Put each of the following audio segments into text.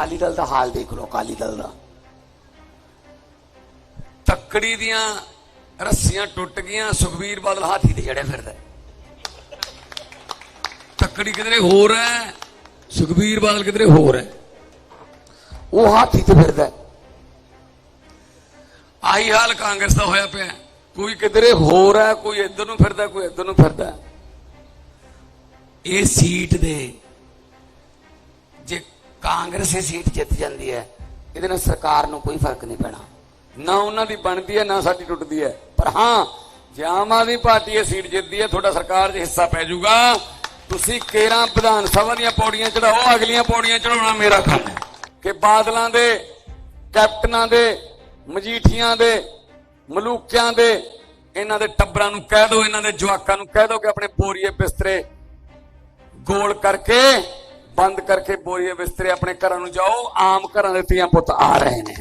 ਅਕਾਲੀ ਦਲ ਦਾ ਹਾਲ ਦੇਖ ਲਓ ਅਕਾਲੀ ਦਲ ਦਾ ਤੱਕੜੀ ਦੀਆਂ ਰੱਸੀਆਂ ਟੁੱਟ ਗਈਆਂ ਸੁਖਬੀਰ ਬਾਦਲ ਹਾਥੀ ਤੇ ਜੜੇ ਫਿਰਦਾ ਤੱਕੜੀ ਕਿਧਰੇ ਹੋਰ ਹੈ ਸੁਖਬੀਰ ਬਾਦਲ ਕਿਧਰੇ ਹੋਰ ਹੈ ਉਹ ਹਾਥੀ ਤੇ ਫਿਰਦਾ। ਆਹੀ ਹਾਲ ਕਾਂਗਰਸ ਦਾ ਹੋਇਆ ਪਿਆ। ਕੋਈ ਕਿਧਰੇ ਹੋਰ ਹੈ ਕੋਈ ਇੱਧਰ ਨੂੰ ਫਿਰਦਾ ਕੋਈ ਇੱਧਰ ਨੂੰ ਫਿਰਦਾ। ਇਹ ਸੀਟ ਦੇ ਕਾਂਗਰਸ ਇਹ ਸੀਟ ਜਿੱਤ ਜਾਂਦੀ ਹੈ, ਇਹਦੇ ਨਾਲ ਸਰਕਾਰ ਨੂੰ ਕੋਈ ਫ਼ਰਕ ਨਹੀਂ ਪੈਣਾ। ਨਾ ਉਹਨਾਂ ਦੀ ਬਣਦੀ ਹੈ, ਨਾ ਸਾਡੀ ਟੁੱਟਦੀ ਹੈ। ਪਰ ਹਾਂ, ਜੇ ਆਮ ਆਦਮੀ ਪਾਰਟੀ ਇਹ ਸੀਟ ਜਿੱਤਦੀ ਹੈ, ਤੁਹਾਡਾ ਸਰਕਾਰ 'ਚ ਹਿੱਸਾ ਪੈ ਜਾਊਗਾ। ਤੁਸੀਂ ਕੇਰਾਂ ਵਿਧਾਨ ਸਭਾ ਦੀਆਂ ਪੌੜੀਆਂ ਚੜਾਓ, ਅਗਲੀਆਂ ਪੌੜੀਆਂ ਚੜਾਉਣਾ ਮੇਰਾ ਕੰਮ ਹੈ। ਕਿ ਬਾਦਲਾਂ ਦੇ, ਕੈਪਟਨਾਂ ਦੇ, ਮਜੀਠੀਆਂ ਦੇ, ਮਲੂਕਿਆਂ ਦੇ, ਇਹਨਾਂ ਦੇ ਟੱਬਰਾਂ ਨੂੰ ਕਹਿ ਦਿਓ, ਇਹਨਾਂ ਦੇ ਜਵਾਕਾਂ ਨੂੰ ਕਹਿ ਦਿਓ ਕਿ ਆਪਣੇ ਬੋਰੀਏ ਬਿਸਤਰੇ ਗੋਲ ਕਰਕੇ ਬੰਦ ਕਰਕੇ ਬੋਰੀਏ ਬਿਸਤਰੇ ਆਪਣੇ ਘਰਾਂ ਨੂੰ ਜਾਓ, ਆਮ ਘਰਾਂ ਦੇ ਧੀਆਂ ਪੁੱਤ ਆ ਰਹੇ ਨੇ।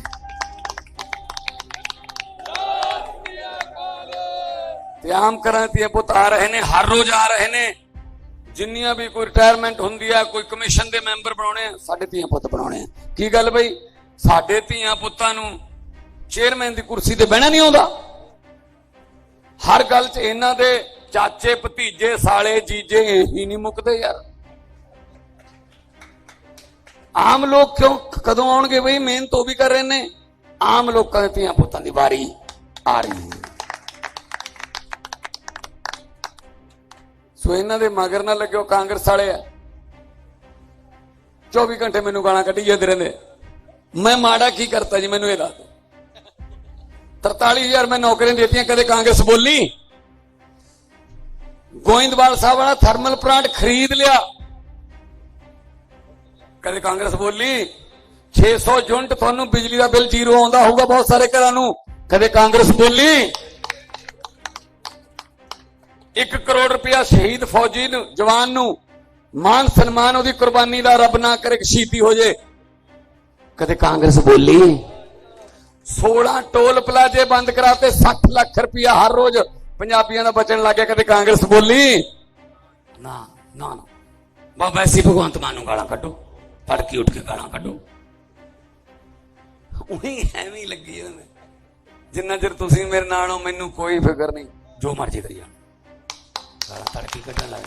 ਤੇ ਆਮ ਘਰਾਂ ਦੇ ਧੀਆਂ ਪੁੱਤ ਆ ਰਹੇ ਨੇ, ਹਰ ਰੋਜ਼ ਆ ਰਹੇ ਨੇ। ਜਿੰਨੀਆਂ ਵੀ ਕੋਈ ਰਿਟਾਇਰਮੈਂਟ ਹੁੰਦੀ ਆ, ਕੋਈ ਕਮਿਸ਼ਨ ਦੇ ਮੈਂਬਰ ਬਣਾਉਣੇ ਆ, ਸਾਡੇ ਧੀਆਂ ਪੁੱਤ ਬਣਾਉਣੇ ਆ। ਕੀ ਗੱਲ ਬਈ? ਸਾਡੇ ਧੀਆਂ ਪੁੱਤਾਂ ਨੂੰ ਚੇਅਰਮੈਨ ਦੀ ਕੁਰਸੀ ਤੇ ਬਹਿਣਾ ਨਹੀਂ ਆਉਂਦਾ। ਹਰ ਗੱਲ 'ਚ ਇਹਨਾਂ ਦੇ ਚਾਚੇ, ਭਤੀਜੇ, ਸਾਲੇ, ਜੀਜੇ ਹੀ ਨਹੀਂ ਮੁੱਕਦੇ ਯਾਰ। ਆਮ ਲੋਕ ਕਿਉਂ ਕਦੋਂ ਆਉਣਗੇ ਬਈ? ਮਿਹਨਤ ਉਹ ਵੀ ਕਰ ਰਹੇ ਨੇ। ਆਮ ਲੋਕਾਂ ਦੇ ਧੀਆਂ ਪੁੱਤਾਂ ਦੀ ਵਾਰੀ ਆ ਰਹੀ ਹੈ। ਸੋ ਇਹਨਾਂ ਦੇ ਮਗਰ ਨਾ ਲੱਗਿਓ, ਕਾਂਗਰਸ ਵਾਲੇ ਆ। 24 ਘੰਟੇ ਮੈਨੂੰ ਗਾਲਾਂ ਕੱਢੀ ਜਾਂਦੇ ਰਹਿੰਦੇ ਮੈਂ ਮਾੜਾ ਕੀ ਕਰਤਾ ਜੀ, ਮੈਨੂੰ ਇਹ ਦੱਸ ਦਿਓ। 43000 ਮੈਂ ਨੌਕਰੀਆਂ ਦਿੱਤੀਆਂ, ਕਦੇ ਕਾਂਗਰਸ ਬੋਲੀ। ਗੋਇੰਦਵਾਲ ਸਾਹਿਬ ਵਾਲਾ ਥਰਮਲ ਪਲਾਂਟ ਖਰੀਦ ਲਿਆ। ਕਦੇ ਕਾਂਗਰਸ ਬੋਲੀ 600 ਯੂਨਿਟ ਤੁਹਾਨੂੰ ਬਿਜਲੀ ਦਾ ਬਿੱਲ ਜ਼ੀਰੋ ਆਉਂਦਾ ਹੋਊਗਾ ਬਹੁਤ ਸਾਰੇ ਘਰਾਂ ਨੂੰ। ਕਦੇ ਕਾਂਗਰਸ ਬੋਲੀ 1 ਕਰੋੜ ਰੁਪਇਆ ਸ਼ਹੀਦ ਫੌਜੀ ਨੂੰ, ਜਵਾਨ ਨੂੰ, ਮਾਨ ਸਨਮਾਨ ਉਹਦੀ ਕੁਰਬਾਨੀ ਦਾ ਰੱਬ ਨਾ ਕਰੇ ਸ਼ਹੀਦੀ ਹੋ ਜੇ। ਕਦੇ ਕਾਂਗਰਸ ਬੋਲੀ 16 ਟੋਲ ਪਲਾਜੇ ਬੰਦ ਕਰਾਤੇ 60 ਲੱਖ ਰੁਪਇਆ ਹਰ ਰੋਜ਼ ਪੰਜਾਬੀਆਂ ਦਾ ਬਚਣ ਲੱਗਿਆ ਕਦੇ ਕਾਂਗਰਸ ਬੋਲੀ, ਨਾ ਨਾ ਨਾ। ਬਾਬਾ ਐਸੀ ਭਗਵੰਤ ਮਾਨ ਨੂੰ ਗਾਲਾਂ ਕੱਢੋ। ਤੜਕੀ ਉੱਠ ਕੇ ਗਾਲਾਂ ਕੱਢੋ। ਉਹੀ ਐਵੇਂ ਲੱਗੀ ਜਾਂਦੇ ਜਿੰਨਾ ਚਿਰ ਤੁਸੀਂ ਮੇਰੇ ਨਾਲ ਹੋ, ਮੈਨੂੰ ਕੋਈ ਫਿਕਰ ਨਹੀਂ। ਜੋ ਮਰਜ਼ੀ ਕਰੀ ਜਾਣ। ਗਾਲਾਂ ਤੜਕੀ ਕੱਢਣ ਲੱਗ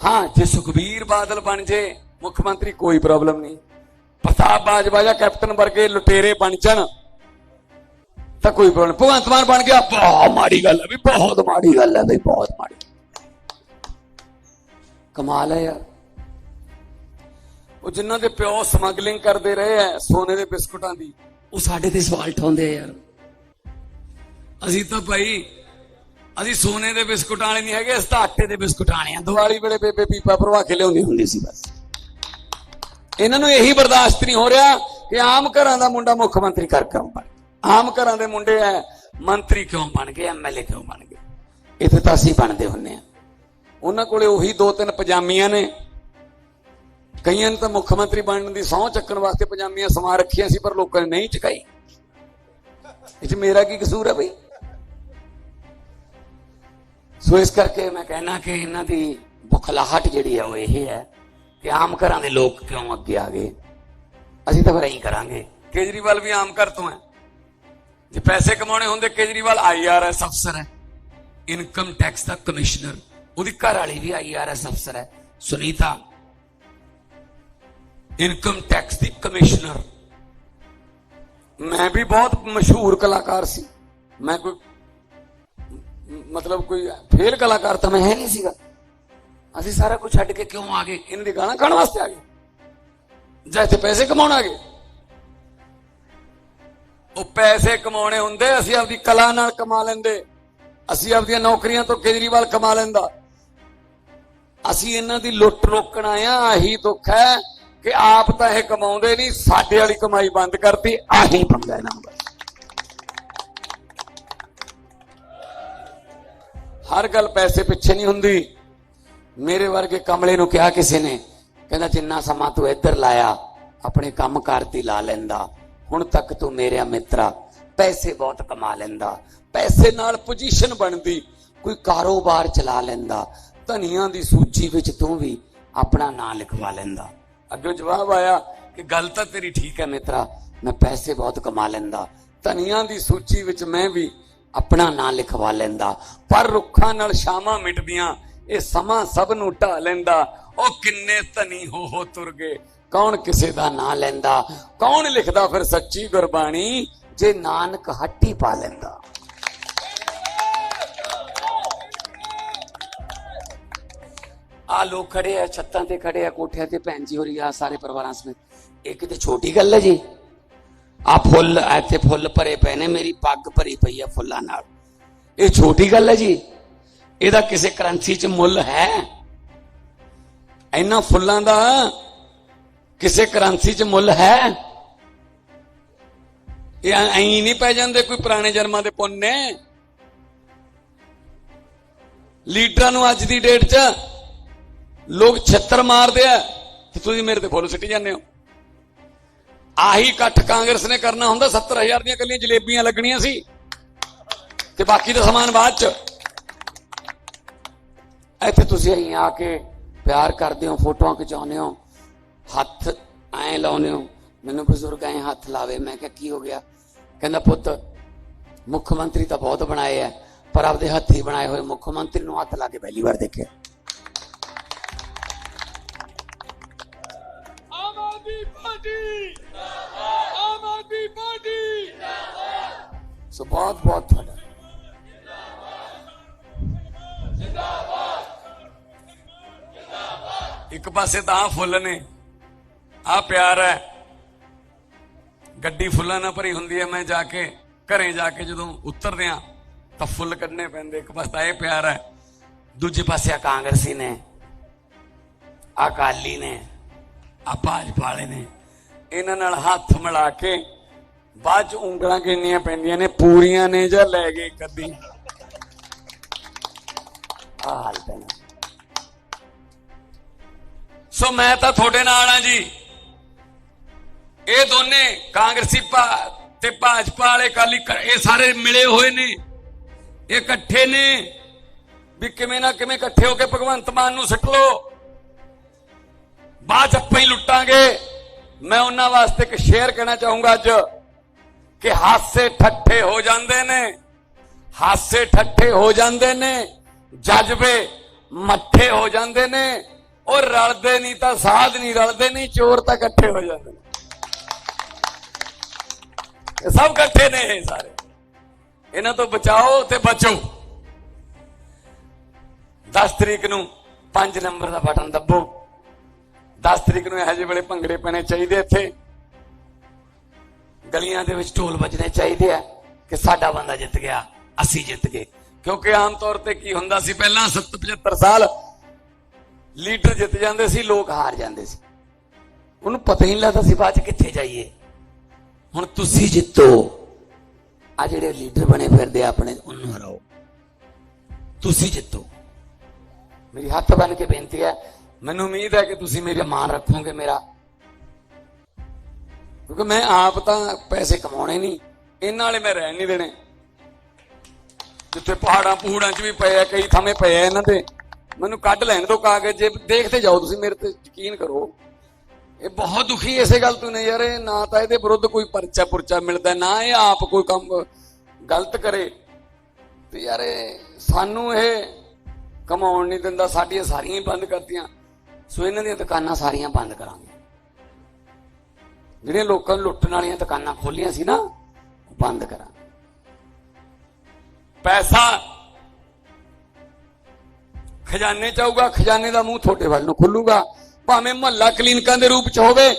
ਹਾਂ, ਜੇ ਸੁਖਬੀਰ ਬਾਦਲ ਬਣ ਜੇ, ਮੁੱਖ ਮੰਤਰੀ ਕੋਈ ਪ੍ਰੋਬਲਮ ਨਹੀਂ। ਪ੍ਰਤਾਪ ਬਾਜਵਾ ਜਾਂ ਕੈਪਟਨ ਵਰਗੇ ਲੁਟੇਰੇ ਬਣ ਜਾਣ, ਤਾਂ ਕੋਈ ਪ੍ਰੋਬਲਮ। ਭਗਵੰਤ ਮਾਨ ਬਣ ਗਿਆ, ਬਹੁਤ ਮਾੜੀ ਗੱਲ ਹੈ ਵੀ, ਬਹੁਤ ਮਾੜੀ ਗੱਲ ਹੈ ਵੀ, ਬਹੁਤ ਮਾੜੀ। ਕਮਾਲ ਹੈ ਯਾਰ। ਉਹ ਜਿਨ੍ਹਾਂ ਦੇ ਪਿਓ ਸਮਗਲਿੰਗ ਕਰਦੇ ਰਹੇ ਐ ਸੋਨੇ ਦੇ ਬਿਸਕੁਟਾਂ ਦੀ। ਉਹ ਸਾਡੇ ਤੇ ਸਵਾਲ ਠਾਉਂਦੇ ਆ ਯਾਰ। ਅਸੀਂ ਤਾਂ ਭਾਈ ਅਸੀਂ ਸੋਨੇ ਦੇ ਬਿਸਕੁਟਾਂ ਵਾਲੇ ਨਹੀਂ ਹੈਗੇ ਅਸੀਂ ਤਾਂ ਆਟੇ ਦੇ ਬਿਸਕੁਟਾਂ ਵਾਲੇ ਆ। ਦੀਵਾਲੀ ਵੇਲੇ ਬੇਬੇ ਪੀਪਾ ਭਰਵਾ ਕੇ ਲਿਆਉਂਦੀ ਹੁੰਦੀ ਸੀ ਬਸ। ਇਹਨਾਂ ਨੂੰ ਇਹੀ ਬਰਦਾਸ਼ਤ ਨਹੀਂ ਹੋ ਰਿਹਾ ਕਿ ਆਮ ਘਰਾਂ ਦਾ ਮੁੰਡਾ ਮੁੱਖ ਮੰਤਰੀ ਕਰ ਕਿਉਂ ਬਣ ਆਮ ਘਰਾਂ ਦੇ ਮੁੰਡੇ ਐ ਮੰਤਰੀ ਕਿਉਂ ਬਣ ਗਏ ਐਮਐਲਏ ਕਿਉਂ ਬਣ ਗਏ? ਇੱਥੇ ਤਾਂ ਅਸੀਂ ਬਣਦੇ ਹੁੰਨੇ ਆ। ਉਹਨਾਂ ਕੋਲੇ ਉਹੀ ਦੋ ਤਿੰਨ ਪਜਾਮੀਆਂ ਨੇ ਕਈਆਂ ਨੇ ਤਾਂ ਮੁੱਖ ਮੰਤਰੀ ਬਣਨ ਦੀ ਸਹੁੰ ਚੱਕਣ ਵਾਸਤੇ ਪਜਾਮੀਆਂ ਸਮਾ ਰੱਖੀਆਂ ਸੀ, ਪਰ ਲੋਕਾਂ ਨੇ ਨਹੀਂ ਚੁਕਾਈ। ਇਹ 'ਚ ਮੇਰਾ ਕੀ ਕਸੂਰ ਹੈ ਬਈ? ਸੋ ਇਸ ਕਰਕੇ ਮੈਂ ਕਹਿਣਾ ਕਿ ਇਹਨਾਂ ਦੀ ਬੁਖਲਾਹਟ ਜਿਹੜੀ ਹੈ ਉਹ ਇਹ ਹੈ ਕਿ ਆਮ ਘਰਾਂ ਦੇ ਲੋਕ ਕਿਉਂ ਅੱਗੇ ਆ ਗਏ? ਅਸੀਂ ਤਾਂ ਫਿਰ ਐਂ ਕਰਾਂਗੇ। ਕੇਜਰੀਵਾਲ ਵੀ ਆਮ ਘਰ ਤੋਂ ਹੈ। ਜੇ ਪੈਸੇ ਕਮਾਉਣੇ ਹੁੰਦੇ, ਕੇਜਰੀਵਾਲ ਆਈਆਰਐਸ ਅਫਸਰ ਹੈ। ਇਨਕਮ ਟੈਕਸ ਦਾ ਕਮਿਸ਼ਨਰ। ਉਹਦੀ ਘਰ ਵਾਲੀ ਵੀ ਆਈਆਰਐਸ ਅਫਸਰ ਹੈ। ਸੁਨੀਤਾ ਇਨਕਮ ਟੈਕਸ ਦੀ ਕਮਿਸ਼ਨਰ। ਮੈਂ ਵੀ ਬਹੁਤ ਮਸ਼ਹੂਰ ਕਲਾਕਾਰ ਸੀ। ਮੈਂ ਕੋਈ, ਮਤਲਬ ਕੋਈ ਫੇਲ ਕਲਾਕਾਰ ਤਾਂ ਮੈਂ ਹੈ ਨਹੀਂ ਸੀਗਾ। ਅਸੀਂ ਸਾਰਾ ਕੁਝ ਛੱਡ ਕੇ ਕਿਉਂ ਆ ਗਏ? ਇਹਨਾਂ ਦੀ ਗਾਣਾ ਖਾਣ ਵਾਸਤੇ ਆ ਗਏ। ਜਾਂ ਇੱਥੇ ਪੈਸੇ ਕਮਾਉਣ ਆ ਗਏ? ਉਹ ਪੈਸੇ ਕਮਾਉਣੇ ਹੁੰਦੇ, ਅਸੀਂ ਆਪਦੀ ਕਲਾ ਨਾਲ ਕਮਾ ਲੈਂਦੇ। ਅਸੀਂ ਆਪਦੀਆਂ ਨੌਕਰੀਆਂ ਤੋਂ ਕੇਜਰੀਵਾਲ ਕਮਾ ਲੈਂਦਾ। ਅਸੀਂ ਇਹਨਾਂ ਦੀ ਲੁੱਟ ਰੋਕਣ ਆਇਆ ਆਹੀ ਦੁੱਖ ਹੈ। ਕਿ ਆਪ ਤਾਂ ਇਹ ਕਮਾਉਂਦੇ ਨਹੀਂ, ਸਾਡੇ ਵਾਲੀ ਕਮਾਈ ਬੰਦ ਕਰਤੀ, ਆਹੀ ਪੰਗਾ ਇਹਨਾਂ ਦਾ ਹਰ ਗੱਲ ਪੈਸੇ ਪਿੱਛੇ ਨਹੀਂ ਹੁੰਦੀ। ਮੇਰੇ ਵਰਗੇ ਕਮਲੇ ਨੂੰ ਕਿਹਾ ਕਿਸੇ ਨੇ, ਕਹਿੰਦਾ ਜਿੰਨਾ ਸਮਾਂ ਤੂੰ ਇੱਧਰ ਲਾਇਆ, ਆਪਣੇ ਕੰਮ ਕਰਤੀ ਲਾ ਲੈਂਦਾ। ਹੁਣ ਤੱਕ ਤੂੰ ਮੇਰਿਆ ਮਿੱਤਰਾ ਪੈਸੇ ਬਹੁਤ ਕਮਾ ਲੈਂਦਾ। ਪੈਸੇ ਨਾਲ ਪੋਜੀਸ਼ਨ ਬਣਦੀ, ਕੋਈ ਕਾਰੋਬਾਰ ਚਲਾ ਲੈਂਦਾ। ਧਨੀਆਂ ਦੀ ਸੂਚੀ ਵਿੱਚ ਤੂੰ ਵੀ ਆਪਣਾ ਨਾਂ ਲਿਖਵਾ ਲੈਂਦਾ। ਅੱਗੇ ਜਵਾਬ ਆਇਆ ਕਿ ਗੱਲ ਤਾਂ ਤੇਰੀ ਠੀਕ ਹੈ ਮਿੱਤਰਾ, ਮੈਂ ਪੈਸੇ ਬਹੁਤ ਕਮਾ ਲੈਂਦਾ। ਧਨੀਆਂ ਦੀ ਸੂਚੀ ਵਿੱਚ ਮੈਂ ਵੀ ਆਪਣਾ ਨਾਂ ਲਿਖਵਾ ਲੈਂਦਾ। ਪਰ ਰੁੱਖਾਂ ਨਾਲ ਸ਼ਾਮਾਂ ਮਿਟਦੀਆਂ, ਇਹ ਸਮਾਂ ਸਭ ਨੂੰ ਢਾ ਲੈਂਦਾ। ਉਹ ਕਿੰਨੇ ਧਨੀ ਹੋ ਹੋ ਤੁਰ ਗਏ, ਕੌਣ ਕਿਸੇ ਦਾ ਨਾਂ ਲੈਂਦਾ? ਕੌਣ ਲਿਖਦਾ ਫਿਰ ਸੱਚੀ ਗੁਰਬਾਣੀ? ਜੇ ਨਾਨਕ ਹੱਟੀ ਪਾ ਲੈਂਦਾ। ਆ ਲੋਕ ਖੜੇ ਆ, ਛੱਤਾਂ ਤੇ ਖੜੇ ਆ, ਕੋਠਿਆਂ ਤੇ ਭੈਣ ਜੀ ਹੋ ਰਹੀ ਆ, ਸਾਰੇ ਪਰਿਵਾਰਾਂ ਸਮੇਤ। ਇਹ ਕਿਤੇ ਛੋਟੀ ਗੱਲ ਹੈ ਜੀ? ਆ ਫੁੱਲ ਇੱਥੇ ਫੁੱਲ ਭਰੇ ਪਏ ਨੇ, ਮੇਰੀ ਪੱਗ ਭਰੀ ਪਈ ਆ ਫੁੱਲਾਂ ਨਾਲ। ਇਹ ਛੋਟੀ ਗੱਲ ਹੈ ਜੀ? ਇਹਦਾ ਕਿਸੇ ਕਰੰਸੀ 'ਚ ਮੁੱਲ ਹੈ? ਇਹਨਾਂ ਫੁੱਲਾਂ ਦਾ ਕਿਸੇ ਕਰੰਸੀ 'ਚ ਮੁੱਲ ਹੈ? ਇਹ ਐਂ ਨਹੀਂ ਪੈ ਜਾਂਦੇ ਕੋਈ ਪੁਰਾਣੇ ਜਨਮਾਂ ਦੇ ਪੁੰਨ ਨੇ? ਲੀਡਰਾਂ ਨੂੰ ਅੱਜ ਦੀ ਡੇਟ 'ਚ ਲੋਕ ਛੱਤਰ ਮਾਰਦੇ ਆ, ਤੇ ਤੁਸੀਂ ਮੇਰੇ ਤੇ ਫੁੱਲ ਸਿੱਟੀ ਜਾਂਦੇ ਹੋ। ਆਹੀ ਇਕੱਠ ਕਾਂਗਰਸ ਨੇ ਕਰਨਾ ਹੁੰਦਾ 70000 ਦੀਆਂ ਕੱਲੀਆਂ ਜਲੇਬੀਆਂ ਲੱਗਣੀਆਂ ਸੀ, ਤੇ ਬਾਕੀ ਦਾ ਸਮਾਨ ਬਾਅਦ ਚ। ਇੱਥੇ ਤੁਸੀਂ અહીં ਆ ਕੇ ਪਿਆਰ ਕਰਦੇ ਹੋ, ਫੋਟੋਆਂ ਖਿਚਾਉਂਦੇ ਹੋ, ਹੱਥ ਐ ਲਾਉਂਦੇ ਹੋ। ਮੈਨੂੰ ਬਜ਼ੁਰਗ ਐ ਹੱਥ ਲਾਵੇ, ਮੈਂ ਕਿਹਾ, ਕੀ ਹੋ ਗਿਆ? ਕਹਿੰਦਾ, ਪੁੱਤ, ਮੁੱਖ ਮੰਤਰੀ ਤਾਂ ਬਹੁਤ ਬਣਾਏ ਐ ਪਰ ਆਪਦੇ ਹੱਥੀ ਬਣਾਏ ਹੋਏ ਮੁੱਖ ਮੰਤਰੀ ਨੂੰ ਹੱਥ ਲਾ ਕੇ ਪਹਿਲੀ ਵਾਰ ਦੇਖਿਆ। ਆਦਮੀ ਪਾਰਟੀ ਆਮ ਆਦਮੀ ਪਾਰਟੀ! ਸੋ ਬਹੁਤ ਬਹੁਤ ਤੁਹਾਡਾ। ਇੱਕ ਪਾਸੇ ਤਾਂ ਆਹ ਫੁੱਲ ਨੇ। ਆ ਪਿਆਰ ਹੈ। ਗੱਡੀ ਫੁੱਲਾਂ ਨਾਲ ਭਰੀ ਹੁੰਦੀ ਹੈ। ਮੈਂ ਜਾ ਕੇ, ਘਰੇ ਜਾ ਕੇ ਜਦੋਂ ਉਤਰਦੇ ਆ ਤਾਂ ਫੁੱਲ ਕੱਢਣੇ ਪੈਂਦੇ। ਇੱਕ ਪਾਸੇ ਤਾਂ ਇਹ ਪਿਆਰ ਹੈ। ਦੂਜੇ ਪਾਸੇ ਆ ਕਾਂਗਰਸੀ ਨੇ। ਆ ਅਕਾਲੀ ਨੇ। ਆ ਭਾਜਪਾ ਵਾਲੇ ਨੇ। ਇਹਨਾਂ ਨਾਲ ਹੱਥ ਮਿਲਾ ਕੇ ਬਾਅਦ ਚ ਉਂਗਲਾਂ ਕਿੰਨੀਆਂ ਪੈਂਦੀਆਂ ਨੇ, ਪੂਰੀਆਂ ਨੇ ਜਾਂ ਲੈ ਗਏ ਕਦੀ। ਆ ਹਾਲ ਪੈਣਾ ਸੋ ਮੈਂ ਤਾਂ ਤੁਹਾਡੇ ਨਾਲ ਆ ਜੀ। ਇਹ ਦੋਨੇ ਕਾਂਗਰਸੀ ਭਾ ਤੇ ਭਾਜਪਾ ਵਾਲੇ ਕਾਲੀ ਇਹ ਸਾਰੇ ਮਿਲੇ ਹੋਏ ਨੇ। ਇਹ ਇਕੱਠੇ ਨੇ। ਵੀ ਕਿਵੇਂ ਨਾ ਕਿਵੇਂ ਇਕੱਠੇ ਹੋ ਕੇ ਭਗਵੰਤ ਮਾਨ ਨੂੰ ਸਿੱਟ ਲੋ ਬਾਅਦ ਚ ਆਪਾਂ ਹੀ ਲੁੱਟਾਂਗੇ। ਮੈਂ ਉਹਨਾਂ ਵਾਸਤੇ ਇੱਕ ਸ਼ੇਅਰ ਕਹਿਣਾ ਚਾਹੂੰਗਾ ਅੱਜ ਕਿ ਹਾਸੇ ਠੱਠੇ ਹੋ ਜਾਂਦੇ ਨੇ, ਹਾਸੇ ਠੱਠੇ ਹੋ ਜਾਂਦੇ ਨੇ, ਜਜ਼ਬੇ ਮੱਠੇ ਹੋ ਜਾਂਦੇ ਨੇ, ਉਹ ਰਲਦੇ ਨਹੀਂ ਤਾਂ ਸਾਧ ਨਹੀਂ, ਰਲਦੇ ਨਹੀਂ, ਚੋਰ ਤਾਂ ਇਕੱਠੇ ਹੋ ਜਾਂਦੇ ਨੇ। ਇਹ ਸਭ ਇਕੱਠੇ ਨੇ ਇਹ ਸਾਰੇ। ਇਹਨਾਂ ਤੋਂ ਬਚਾਓ ਤੇ ਬਚੋ। 10 ਤਰੀਕ ਨੂੰ 5 ਨੰਬਰ ਦਾ ਬਟਨ ਦੱਬੋ। 10 ਤਰੀਕ ਨੂੰ ਇਹੋ ਜਿਹੇ ਵੇਲੇ ਭੰਗੜੇ ਪੈਣੇ ਚਾਹੀਦੇ ਇੱਥੇ। ਗਲੀਆਂ ਦੇ ਵਿੱਚ ਢੋਲ ਵੱਜਣੇ ਚਾਹੀਦੇ ਆ ਕਿ ਸਾਡਾ ਬੰਦਾ ਜਿੱਤ ਗਿਆ, ਅਸੀਂ ਜਿੱਤ ਗਏ। ਕਿਉਂਕਿ ਆਮ ਤੌਰ ਤੇ ਕੀ ਹੁੰਦਾ ਸੀ, ਪਹਿਲਾਂ 70 75 ਸਾਲ ਲੀਡਰ ਜਿੱਤ ਜਾਂਦੇ ਸੀ, ਲੋਕ ਹਾਰ ਜਾਂਦੇ ਸੀ। ਉਹਨੂੰ ਪਤਾ ਹੀ ਨਹੀਂ ਲੱਗਦਾ ਸੀ, ਬਾਅਦ ਚ ਕਿੱਥੇ ਜਾਈਏ। ਹੁਣ ਤੁਸੀਂ ਜਿੱਤੋ। ਆ ਜਿਹੜੇ ਲੀਡਰ ਬਣੇ ਫਿਰਦੇ ਆ ਆਪਣੇ, ਉਹਨੂੰ ਹਰਾਓ। ਤੁਸੀਂ ਜਿੱਤੋ। ਮੇਰੀ ਹੱਥ ਬੰਨ ਕੇ ਬੇਨਤੀ ਹੈ ਮੈਨੂੰ ਉਮੀਦ ਹੈ ਕਿ ਤੁਸੀਂ ਮੇਰਾ ਮਾਨ ਰੱਖੋਗੇ ਮੇਰਾ। ਕਿਉਂਕਿ ਮੈਂ ਆਪ ਤਾਂ ਪੈਸੇ ਕਮਾਉਣੇ ਨਹੀਂ, ਇਹਨਾਂ ਵਾਲੇ ਮੈਂ ਰਹਿਣ ਨਹੀਂ ਦੇਣੇ। ਜਿੱਥੇ ਪਹਾੜਾਂ ਪੂੜਾਂ 'ਚ ਵੀ ਪਏ ਆ, ਕਈ ਥਾਵੇਂ ਪਏ ਆ ਇਹਨਾਂ ਦੇ ਮੈਨੂੰ ਕੱਢ ਲੈਣ ਦਿਓ ਕਾਗਜ਼, ਜੇ ਦੇਖਦੇ ਜਾਓ ਤੁਸੀਂ ਮੇਰੇ ਤੇ, ਯਕੀਨ ਕਰੋ। ਇਹ ਬਹੁਤ ਦੁਖੀ ਇਸੇ ਗੱਲ ਤੋਂ ਨੇ ਯਾਰ, ਇਹ ਨਾ ਤਾਂ ਇਹਦੇ ਵਿਰੁੱਧ ਕੋਈ ਪਰਚਾ ਪੁਰਚਾ ਮਿਲਦਾ, ਨਾ ਇਹ ਆਪ ਕੋਈ ਕੰਮ ਗਲਤ ਕਰੇ। ਤੇ ਯਾਰ ਇਹ ਸਾਨੂੰ ਇਹ ਕਮਾਉਣ ਨਹੀਂ ਦਿੰਦਾ, ਸਾਡੀਆਂ ਸਾਰੀਆਂ ਹੀ ਬੰਦ ਕਰਤੀਆਂ। ਸੋ ਇਹਨਾਂ ਦੀਆਂ ਦੁਕਾਨਾਂ ਸਾਰੀਆਂ ਬੰਦ ਕਰਾਂਗੇ। ਜਿਹੜੀਆਂ ਲੋਕਾਂ ਨੂੰ ਲੁੱਟਣ ਵਾਲੀਆਂ ਦੁਕਾਨਾਂ ਖੋਲੀਆਂ ਸੀ ਨਾ, ਉਹ ਬੰਦ ਕਰਾਂਗੇ। ਪੈਸਾ ਖਜ਼ਾਨੇ ਚ ਆਊਗਾ, ਖਜ਼ਾਨੇ ਦਾ ਮੂੰਹ ਤੁਹਾਡੇ ਵੱਲ ਨੂੰ ਖੁੱਲੂਗਾ। ਭਾਵੇਂ ਮਹੱਲਾ ਕਲੀਨਿਕਾਂ ਦੇ ਰੂਪ ਚ ਹੋਵੇ,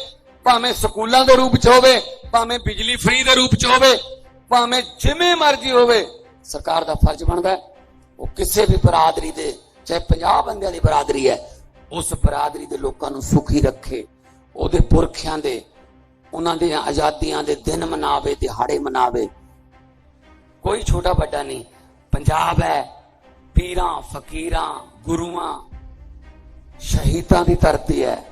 ਭਾਵੇਂ ਸਕੂਲਾਂ ਦੇ ਰੂਪ ਚ ਹੋਵੇ, ਭਾਵੇਂ ਬਿਜਲੀ ਫ੍ਰੀ ਦੇ ਰੂਪ ਚ ਹੋਵੇ, ਭਾਵੇਂ ਜਿਵੇਂ ਮਰਜ਼ੀ ਹੋਵੇ, ਸਰਕਾਰ ਦਾ ਫਰਜ਼ ਬਣਦਾ ਉਹ ਕਿਸੇ ਵੀ ਬਰਾਦਰੀ ਦੇ, ਚਾਹੇ 50 ਬੰਦਿਆਂ ਦੀ ਬਰਾਦਰੀ ਹੈ ਉਸ ਬਰਾਦਰੀ ਦੇ ਲੋਕਾਂ ਨੂੰ ਸੁਖੀ ਰੱਖੇ, ਉਹਦੇ ਪੁਰਖਿਆਂ ਦੇ, ਉਹਨਾਂ ਦੀਆਂ ਆਜ਼ਾਦੀਆਂ ਦੇ ਦਿਨ ਮਨਾਵੇ, ਦਿਹਾੜੇ ਮਨਾਵੇ। ਕੋਈ ਛੋਟਾ ਵੱਡਾ ਨਹੀਂ, ਪੰਜਾਬ ਹੈ, ਪੀਰਾਂ, ਫਕੀਰਾਂ, ਗੁਰੂਆਂ, ਸ਼ਹੀਦਾਂ ਦੀ ਧਰਤੀ ਹੈ।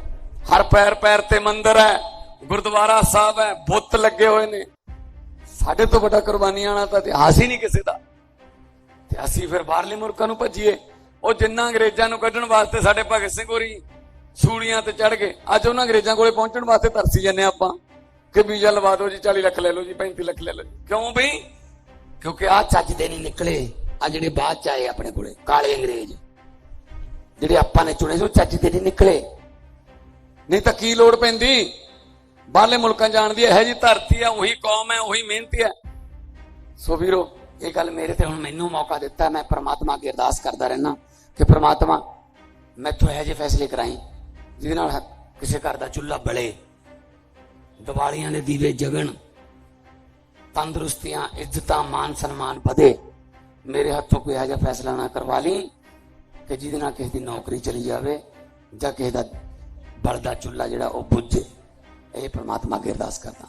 ਹਰ ਪੈਰ ਪੈਰ ਤੇ ਮੰਦਿਰ ਹੈ, ਗੁਰਦੁਆਰਾ ਸਾਹਿਬ ਹੈ, ਬੁੱਤ ਲੱਗੇ ਹੋਏ ਨੇ। ਸਾਡੇ ਤੋਂ ਵੱਡਾ ਕੁਰਬਾਨੀਆਂ ਵਾਲਾ ਤਾਂ ਇਤਿਹਾਸ ਹੀ ਨਹੀਂ ਕਿਸੇ ਦਾ। ਤੇ ਅਸੀਂ ਫਿਰ ਬਾਹਰਲੇ ਮੁਲਕਾਂ ਨੂੰ ਭੱਜੀਏ। ਉਹ ਜਿੰਨਾ ਅੰਗਰੇਜ਼ਾਂ ਨੂੰ ਕੱਢਣ ਵਾਸਤੇ ਸਾਡੇ ਭਗਤ ਸਿੰਘ ਹੋਰੀ ਸੂਲੀਆਂ ਤੇ ਚੜ ਗਏ। ਅੱਜ ਉਹਨਾਂ ਅੰਗਰੇਜ਼ਾਂ ਕੋਲੇ ਪਹੁੰਚਣ ਵਾਸਤੇ ਤਰਸੀ ਜੰਨੇ ਆਪਾਂ ਕਿ ਵੀਜ਼ਾ ਲਵਾ ਦਿਓ ਜੀ 40 ਲੱਖ ਲੈ ਲਓ ਜੀ 35 ਲੱਖ ਲੈ ਲਓ ਕਿਉਂ ਬਈ? ਕਿਉਂਕਿ ਆ ਚੱਜ ਦੇ ਨਹੀਂ ਨਿਕਲੇ। ਆ ਜਿਹੜੇ ਬਾਅਦ ਚ ਆਏ ਆਪਣੇ ਕੋਲੇ, ਕਾਲੇ ਅੰਗਰੇਜ਼। ਜਿਹੜੇ ਆਪਾਂ ਨੇ ਚੁਣੇ ਸੀ, ਉਹ ਚੱਜ ਦੇ ਨਹੀਂ ਨਿਕਲੇ। ਨਹੀਂ ਤਾਂ ਕੀ ਲੋੜ ਪੈਂਦੀ? ਬਾਹਰਲੇ ਮੁਲਕਾਂ ਜਾਣ ਦੀ ਇਹੋ ਜੀ ਧਰਤੀ ਆ, ਉਹੀ ਕੌਮ ਹੈ, ਉਹੀ ਮਿਹਨਤੀ ਹੈ। ਸੋ ਵੀਰੋ, ਇਹ ਗੱਲ ਮੇਰੇ ਤੇ ਹੁਣ ਮੈਨੂੰ ਮੌਕਾ ਦਿੱਤਾ, ਮੈਂ ਪ੍ਰਮਾਤਮਾ ਅੱਗੇ ਅਰਦਾਸ ਕਰਦਾ ਰਹਿਣਾ ਕਿ ਪ੍ਰਮਾਤਮਾ ਮੈਥੋਂ ਇਹੋ ਜਿਹੇ ਫੈਸਲੇ ਕਰਾਈ, ਜਿਹਦੇ ਨਾਲ ਕਿਸੇ ਘਰ ਦਾ ਚੁੱਲ੍ਹਾ ਬਲੇ। ਦੀਵਾਲੀਆਂ ਦੇ ਦੀਵੇ ਜਗਣ, ਤੰਦਰੁਸਤੀਆਂ, ਇੱਜ਼ਤਾਂ, ਮਾਨ ਸਨਮਾਨ ਵਧੇ। ਮੇਰੇ ਹੱਥੋਂ ਕੋਈ ਇਹੋ ਜਿਹਾ ਫੈਸਲਾ ਨਾ ਕਰਵਾ ਲਈ ਕਿ ਜਿਹਦੇ ਨਾਲ ਕਿਸੇ ਦੀ ਨੌਕਰੀ ਚਲੀ ਜਾਵੇ ਜਾਂ ਕਿਸੇ ਦਾ ਬਲਦਾ ਚੁੱਲ੍ਹਾ ਜਿਹੜਾ ਉਹ ਬੁੱਝੇ। ਇਹ ਪ੍ਰਮਾਤਮਾ ਅੱਗੇ ਅਰਦਾਸ ਕਰਦਾ।